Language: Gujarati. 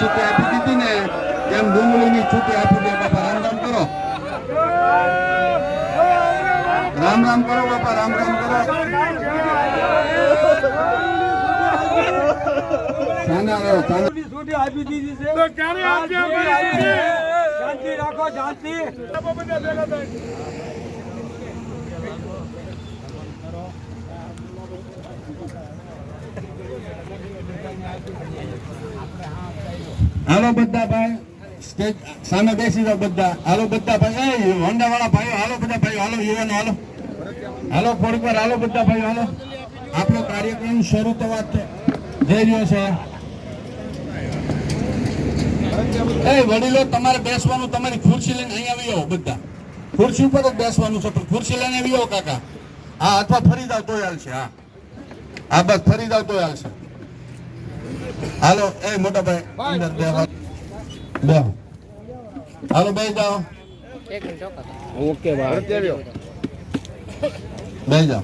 છૂટી આપી દીધી ને એમ ડુંગળીની છૂટી આપી દે બાપા રામ રામ કરો. રામ રામ કરો બાપા રામ રામ કરો. છૂટી આપી દીધી છે? શાંતિ રાખો શાંતિ. હાલો બધા ભાઈ. સ્ટેજ સામે બેસી જાઓ બધા. હાલો બધા ભાઈ. એ હોન્ડા વાળા ભાઈઓ, હાલો બધા ભાઈઓ, હાલો યુવાનો, હાલો. હાલો થોડીક વાર હાલો બધા ભાઈઓ, હાલો. આપણો કાર્યક્રમ શરૂ થવા જઈ રહ્યો છે વડીલો, તમારે બેસવાનું, તમારી ખુરશી લઈને અહીંયા આવી આવો બધા. ખુરશી ઉપર જ બેસવાનું છે, પણ ખુરશી લઈને આવી આવો કાકા. હા, અથવા ફરી જાવ તોય હાલશે હા. હા, બસ, ફરી જાવ તોય હાલશે હાલો એ મોટા ભાઈ અંદર બેહો. બે હાલો બે જાઓ. ઓકે ભાઈ. બે જાઓ.